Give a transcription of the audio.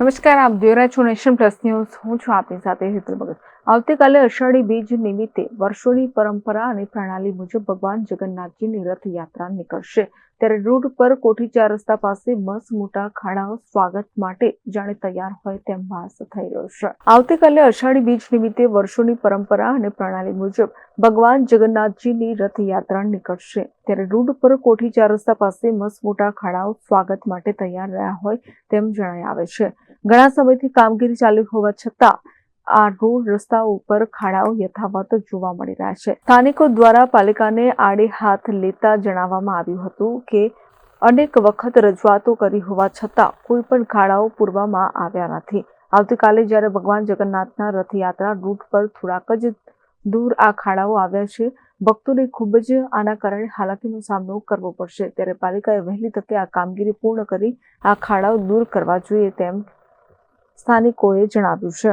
નમસ્કાર, આપ જોઈ રહ્યા છો નેશન પ્લસ ન્યૂઝ. હું છું આપની સાથે હિતલ ભગત. આવતીકાલે અષાઢી બીજ નિમિત્તે વર્ષોની પરંપરા અને પ્રણાલી મુજબ ભગવાન જગન્નાથજીની રથયાત્રા નીકળશે. ત્યારે રૂટ પર કોઠી ચાર રસ્તા પાસે બસ મોટા ખાડાઓ સ્વાગત માટે જાણે તૈયાર હોય તેમ ભાસ થઈ રહ્યો છે. આવતીકાલે અષાઢી બીજ નિમિત્તે વર્ષોની પરંપરા અને પ્રણાલી મુજબ ભગવાન જગન્નાથજીની રથયાત્રા નીકળશે. ત્યારે રૂટ પર કોઠી ચાર રસ્તા પાસે મસ, મોટા ખાડાઓ સ્વાગત માટે તૈયાર રહ્યા હોય તેમ જણાઈ આવે છે. ઘણા સમયથી કામગીરી ચાલુ હોવા છતાં આ રોડ રસ્તા ઉપર ખાડાઓ યથાવત જોવા મળી રહ્યા છે. સ્થાનિકો દ્વારા પાલિકાને આડે હાથ લેતા જણાવવામાં આવ્યું હતું કે અનેક વખત રજૂઆતો કરી હોવા છતાં કોઈ પણ ખાડાઓ પૂરવામાં આવ્યા નથી. આવતીકાલે જ્યારે ભગવાન જગન્નાથના રથયાત્રા રૂટ પર થોડાક જ દૂર આ ખાડાઓ આવ્યા છે, ભક્તોને ખૂબ જ આના કારણે હાલાકીનો સામનો કરવો પડશે. ત્યારે પાલિકાએ વહેલી તકે આ કામગીરી પૂર્ણ કરી આ ખાડાઓ દૂર કરવા જોઈએ તેમ સ્થાનિકોએ જણાવ્યું છે.